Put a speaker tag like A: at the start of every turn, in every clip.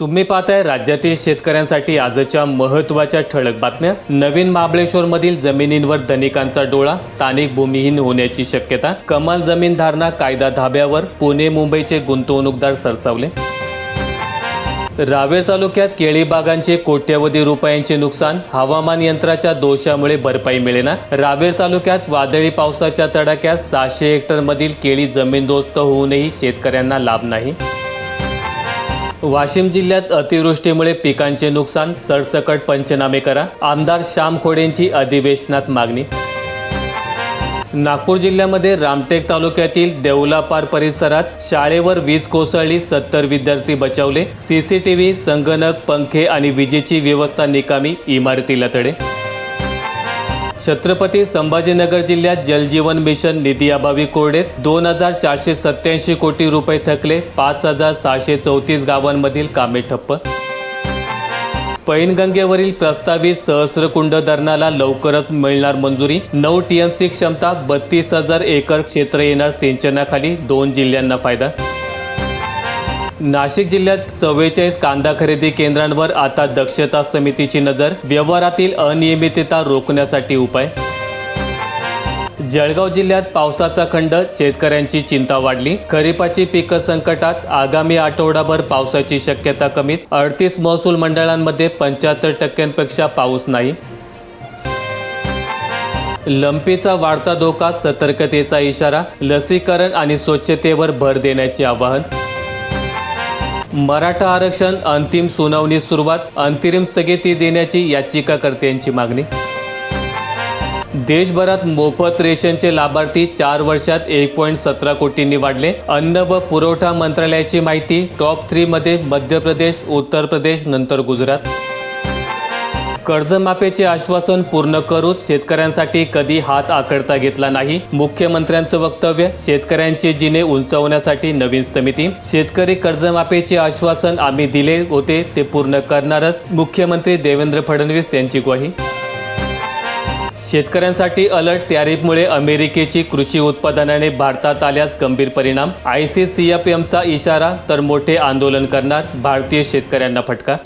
A: तुम्ही पाहताय राज्यातील शेतकऱ्यांसाठी आजच्या महत्त्वाच्या ठळक बातम्या. नवीन महाबळेश्वरमधील जमिनींवर धनिकांचा डोळा स्थानिक भूमिहीन होण्याची शक्यता कमाल जमीन धारणा कायदा धाब्यावर पुणे मुंबईचे गुंतवणूकदार सरसावले. रावेर तालुक्यात केळी बागांचे कोट्यवधी रुपयांचे नुकसान हवामान यंत्राच्या दोषामुळे भरपाई मिळेना. रावेर तालुक्यात वादळी पावसाच्या तडाख्यात सहाशे हेक्टरमधील केळी जमीनदोस्त होऊनही शेतकऱ्यांना लाभ नाही. वाशिम जिल्ह्यात अतिवृष्टीमुळे पिकांचे नुकसान सरसकट पंचनामे करा आमदार श्याम खोडेंची अधिवेशनात मागणी. नागपूर जिल्ह्यामध्ये रामटेक तालुक्यातील देवलापार परिसरात शाळेवर वीज कोसळली सत्तर विद्यार्थी बचावले. सीसीटीव्ही संगणक पंखे आणि विजेची व्यवस्था निकामी इमारतीला तडे. छत्रपती संभाजीनगर जिल्ह्यात जलजीवन मिशन निधी अभावी कोरडेच दोन हजार चारशे सत्याऐंशी कोटी रुपये थकले पाच हजार सहाशे चौतीस गावांमधील कामे ठप्प. पैनगंगेवरील प्रस्तावित सहस्रकुंड धरणाला लवकरच मिळणार मंजुरी. नऊ टीएमसी क्षमता बत्तीस हजार एकर क्षेत्र येणार सिंचनाखाली दोन जिल्ह्यांना फायदा नाशिक जिल्ह्यात चव्वेचाळीस कांदा खरेदी केंद्रांवर आता दक्षता समितीची नजर व्यवहारातील अनियमितता रोखण्यासाठी उपाय. जळगाव जिल्ह्यात पावसाचा खंड शेतकऱ्यांची चिंता वाढली. खरीपाची पिकं संकटात आगामी आठवडाभर पावसाची शक्यता कमीच. अडतीस महसूल मंडळांमध्ये पंच्याहत्तर टक्क्यांपेक्षा पाऊस नाही. लंपीचा वाढता धोका सतर्कतेचा इशारा लसीकरण आणि स्वच्छतेवर भर देण्याचे आवाहन. मराठा आरक्षण अंतिम सुनावणी सुरुवात अंतरिम स्थगिती देण्याची याचिकाकर्त्यांची मागणी. देशभरात मोफत रेशनचे लाभार्थी चार वर्षात एक पॉईंट सतरा कोटींनी वाढले. अन्न व पुरवठा मंत्रालयाची माहिती टॉप थ्रीमध्ये मध्य प्रदेश उत्तर प्रदेश नंतर गुजरात. कर्जमाफीचे आश्वासन पूर्ण करूच शेतकऱ्यांसाठी कधी हात आकडता घेतला नाही. मुख्यमंत्र्यांचं वक्तव्य शेतकऱ्यांचे जिने उंचावण्यासाठी नवीन समिती. शेतकरी कर्जमाफीचे आश्वासन आम्ही दिले होते ते पूर्ण करणारच मुख्यमंत्री देवेंद्र फडणवीस यांची ग्वाही. शेतकऱ्यांसाठी अलर्ट टॅरिफमुळे अमेरिकेची कृषी उत्पादनाने भारतात आल्यास गंभीर परिणाम. आय सी सी एफ एमचा इशारा तर मोठे आंदोलन करणार भारतीय शेतकऱ्यांना फटका.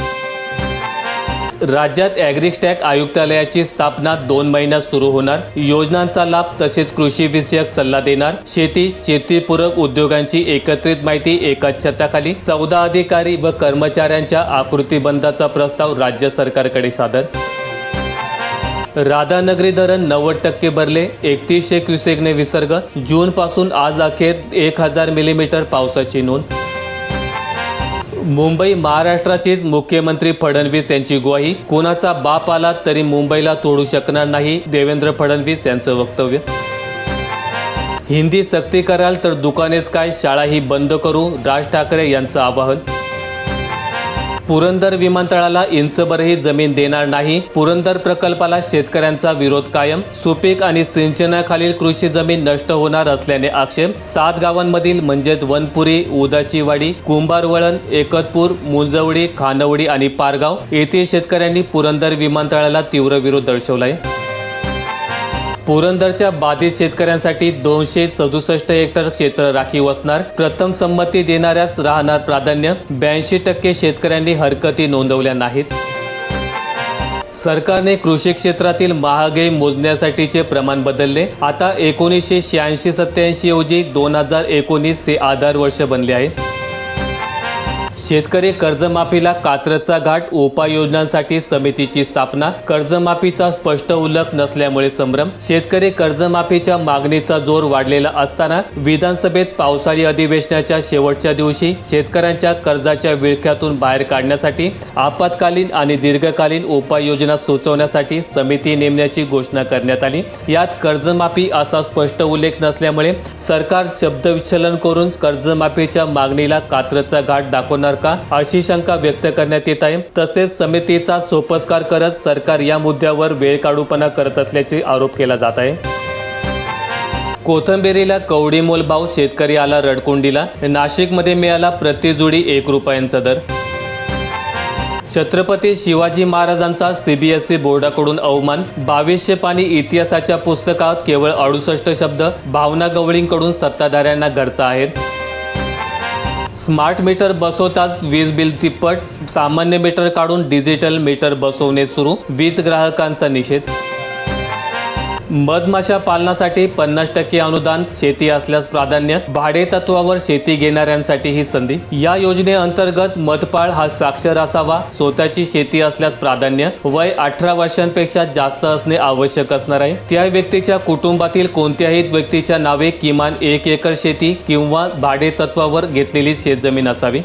A: राज्यात ॲग्रिस्टॅक आयुक्तालयाची स्थापना दोन महिन्यात सुरू होणार. योजनांचा लाभ तसेच कृषी विषयक सल्ला देणार. शेती शेतीपूरक उद्योगांची एकत्रित माहिती एकाच छताखाली. चौदा अधिकारी व कर्मचाऱ्यांच्या आकृतीबंधाचा प्रस्ताव राज्य सरकारकडे सादर. राधानगरी धरण नव्वद टक्के भरले. एकतीसशे क्युसेकने विसर्ग. जूनपासून आज अखेर एक हजार मिलीमीटर पावसाची नोंद. मुंबई महाराष्ट्राचीच मुख्यमंत्री फडणवीस यांची ग्वाही. कोणाचा बाप आला तरी मुंबईला तोडू शकणार नाही देवेंद्र फडणवीस यांचं वक्तव्य. हिंदी सक्ती कराल तर दुकानेच काय शाळाही बंद करू राज ठाकरे यांचं आवाहन. पुरंदर विमानतळाला इंचभरही जमीन देणार नाही. पुरंदर प्रकल्पाला शेतकऱ्यांचा विरोध कायम. सुपीक आणि सिंचनाखालील कृषी जमीन नष्ट होणार असल्याने आक्षेप. सात गावांमधील म्हणजेच वनपुरी उदाचीवाडी कुंभारवळण एकतपूर मुंजवडी खानवडी आणि पारगाव येथील शेतकऱ्यांनी पुरंदर विमानतळाला तीव्र विरोध दर्शवलाय. पुरंदरच्या बाधित शेतकऱ्यांसाठी दोनशे सदुसष्ट हेक्टर क्षेत्र राखीव असणार प्रथम संमती देणाऱ्याच राहणार प्राधान्य. ब्याऐंशी टक्के शेतकऱ्यांनी हरकती नोंदवल्या नाहीत. सरकारने कृषी क्षेत्रातील महागाई मोजण्यासाठीचे प्रमाण बदलले. आता एकोणीसशे शहाऐंशी सत्याऐंशी ऐवजी दोन हजार एकोणीस हे आधार वर्ष बनले आहे. शेतकरी कर्जमाफीला कात्रचा घाट उपाययोजनांसाठी समितीची स्थापना. कर्जमाफीचा स्पष्ट उल्लेख नसल्यामुळे संभ्रम. शेतकरी कर्जमाफीच्या मागणीचा जोर वाढलेला असताना विधानसभेत पावसाळी अधिवेशनाच्या शेवटच्या दिवशी शेतकऱ्यांच्या कर्जाच्या विळख्यातून बाहेर काढण्यासाठी आपत्कालीन आणि दीर्घकालीन उपाययोजना सुचवण्यासाठी समिती नेमण्याची घोषणा करण्यात आली. यात कर्जमाफी असा स्पष्ट उल्लेख नसल्यामुळे सरकार शब्दविचलन करून कर्जमाफीच्या मागणीला कात्रचा घाट दाखवणार का अशी शंका व्यक्त करण्यात येत आहे. तसेच समितीचा सोपस्कार करत सरकार या मुद्द्यावर वेळ काढूपणा करत असल्याचे आरोप केला जात आहे. कोथंबिरीला कवडी मोल भाव शेतकरी आला रडकुंडीला. नाशिकमध्ये मिळाला प्रतिजुडी एक रुपयांचा दर. छत्रपती शिवाजी महाराजांचा सीबीएसई बोर्डाकडून अवमान. बावीसशे पाणी इतिहासाच्या पुस्तकात केवळ अडुसष्ट शब्द. भावना गवळींकडून सत्ताधाऱ्यांना घरचा आहे स्मार्ट मीटर बसवताच वीज बिल तिप्पट सामान्य मीटर काढून डिजिटल मीटर बसवणे सुरू वीज ग्राहकांचा निषेध मधमाशा पालनासाठी पन्नास टक्के अनुदान शेती असल्यास प्राधान्य भाडे तत्वावर शेती घेणाऱ्यांसाठी ही संधी. या योजनेअंतर्गत मधपाळ हा साक्षर असावा. स्वतःची शेती असल्यास प्राधान्य वय अठरा वर्षांपेक्षा जास्त असणे आवश्यक असणार आहे. त्या व्यक्तीच्या कुटुंबातील कोणत्याही व्यक्तीच्या नावे किमान एक एकर शेती किंवा भाडे तत्वावर घेतलेली शेतजमीन असावी.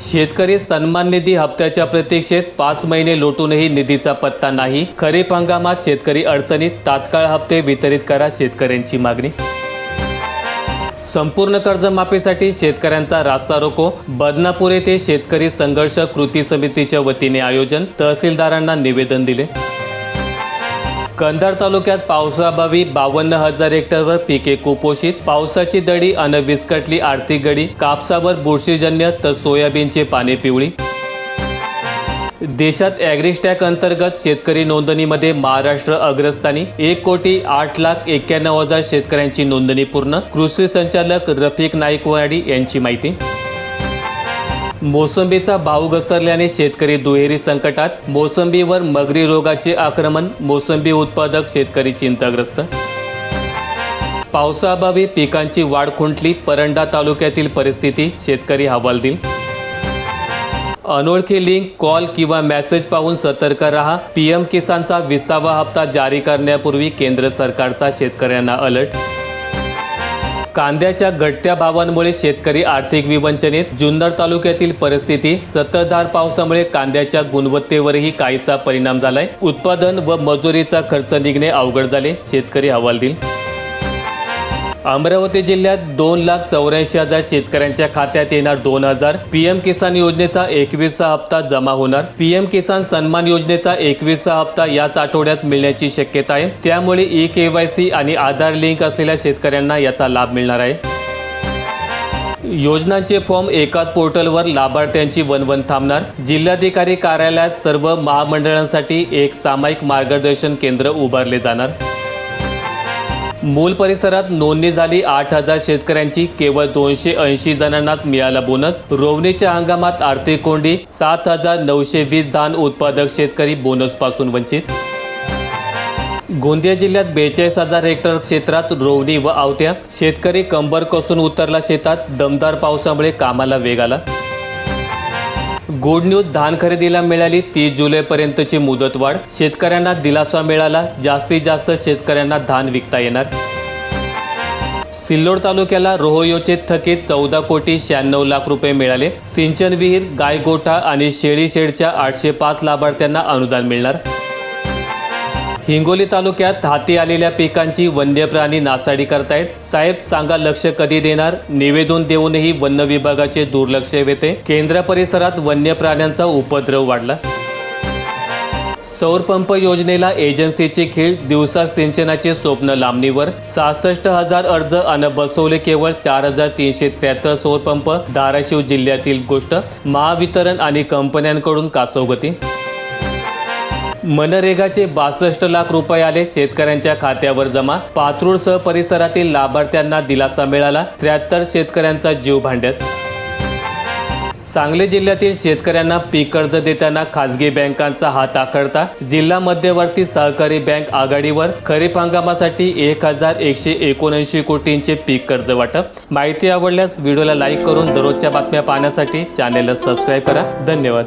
A: शेतकरी सन्मान निधी हप्त्याच्या प्रतीक्षेत पाच महिने लोटूनही निधीचा पत्ता नाही. खरीप हंगामात शेतकरी अडचणीत तात्काळ हप्ते वितरित करा शेतकऱ्यांची मागणी. संपूर्ण कर्जमाफीसाठी शेतकऱ्यांचा रास्ता रोको. बदनापूर येथे शेतकरी संघर्ष कृती समितीच्या वतीने आयोजन. तहसीलदारांना निवेदन दिले. कंधार तालुक्यात पावसाअभावी बावन्न हजार हेक्टरवर पिके कुपोषित. पावसाची दडी अन विस्कटली आर्थिक गडी. कापसावर बुरशीजन्य तर सोयाबीनचे पाने पिवळी. देशात ॲग्रिस्टॅक अंतर्गत शेतकरी नोंदणीमध्ये महाराष्ट्र अग्रस्थानी. एक कोटी आठ लाख एक्क्याण्णव हजार शेतकऱ्यांची नोंदणी पूर्ण. कृषी संचालक रफिक नाईकवाडी यांची माहिती. मोसंबीचा भाव घसरल्याने शेतकरी दुहेरी संकटात. मोसंबीवर मगरी रोगाचे आक्रमण मोसंबी उत्पादक शेतकरी चिंताग्रस्त. पावसाअभावी पिकांची वाढ खुंटली परंडा तालुक्यातील परिस्थिती शेतकरी हवालदिल. अनोळखी लिंक कॉल किंवा मेसेज पाहून सतर्क रहा. पीएम किसानचा विसावा हप्ता जारी करण्यापूर्वी केंद्र सरकारचा शेतकऱ्यांना अलर्ट. कांद्याच्या घटत्या भावांमुळे शेतकरी आर्थिक विवंचनेत जुन्नर तालुक्यातील परिस्थिती सततधार पावसामुळे कांद्याच्या गुणवत्तेवरही काहीसा परिणाम झालाय. उत्पादन व मजुरीचा खर्च निघणे अवघड झाले शेतकरी हवालदिल अमरावती जिल्ह्यात दोन लाख चौऱ्याऐंशी हजार शेतकऱ्यांच्या खात्यात येणार दोन हजार. पीएम किसान योजनेचा एकवीसचा हप्ता जमा होणार. पीएम किसान सन्मान योजनेचा एकवीसचा हप्ता याच आठवड्यात मिळण्याची शक्यता आहे. त्यामुळे ई केवायसी आणि आधार लिंक असलेल्या शेतकऱ्यांना याचा लाभ मिळणार आहे. योजनांचे फॉर्म एकाच पोर्टलवर लाभार्थ्यांची वनवन थांबणार. जिल्हाधिकारी कार्यालयात सर्व महामंडळांसाठी एक सामायिक मार्गदर्शन केंद्र उभारले जाणार. मूल परिसरात नोंदणी झाली आठ हजार शेतकऱ्यांची. केवळ दोनशे ऐंशी जणांनाच मिळाला बोनस. रोवणीच्या हंगामात आर्थिक कोंडी. सात हजार नऊशे वीस धान उत्पादक शेतकरी बोनसपासून वंचित. गोंदिया जिल्ह्यात बेचाळीस हजार हेक्टर क्षेत्रात रोवणी व आवत्या. शेतकरी कंबर कसून उतरला शेतात. दमदार पावसामुळे कामाला वेग आला. गुड न्यूज धान खरेदीला मिळाली तीस जुलैपर्यंतची मुदतवाढ. शेतकऱ्यांना दिलासा मिळाला जास्तीत जास्त शेतकऱ्यांना धान विकता येणार. सिल्लोड तालुक्याला रोहयोचे थकीत चौदा कोटी शहाण्णव लाख रुपये मिळाले. सिंचन विहीर गायगोठा आणि शेळी शेडच्या आठशे पाच लाभार्थ्यांना अनुदान मिळणार. हिंगोली तालुक्यात हाती आलेल्या पिकांची वन्य प्राणी नासाडी करतायत. साहेब सांगा लक्ष कधी देणार? निवेदन देऊनही वन विभागाचे दुर्लक्ष येते केंद्र परिसरात वन्य प्राण्यांचा उपद्रव वाढला. सौर पंप योजनेला एजन्सीची खीळ दिवसा सिंचनाचे स्वप्न लांबणीवर. सहासष्ट हजार अर्ज अन बसवले केवळ चार हजार तीनशे त्र्याहत्तर सौरपंप धाराशिव जिल्ह्यातील गोष्ट. महावितरण आणि कंपन्यांकडून कासवगती. मनरेगाचे बासष्ट लाख रुपये आले शेतकऱ्यांच्या खात्यावर जमा. पात्रूळसह परिसरातील लाभार्थ्यांना दिलासा मिळाला. त्र्याहत्तर शेतकऱ्यांचा जीव भांड्यात सांगली जिल्ह्यातील शेतकऱ्यांना पीक कर्ज देताना खासगी बँकांचा हात आखडता. जिल्हा मध्यवर्ती सहकारी बँक आघाडीवर खरीप हंगामासाठी एक हजार एकशे एकोणऐंशी कोटींचे पीक कर्ज वाटप. माहिती आवडल्यास व्हिडिओला लाईक करून दररोजच्या बातम्या पाहण्यासाठी चॅनेलला सबस्क्राईब करा. धन्यवाद.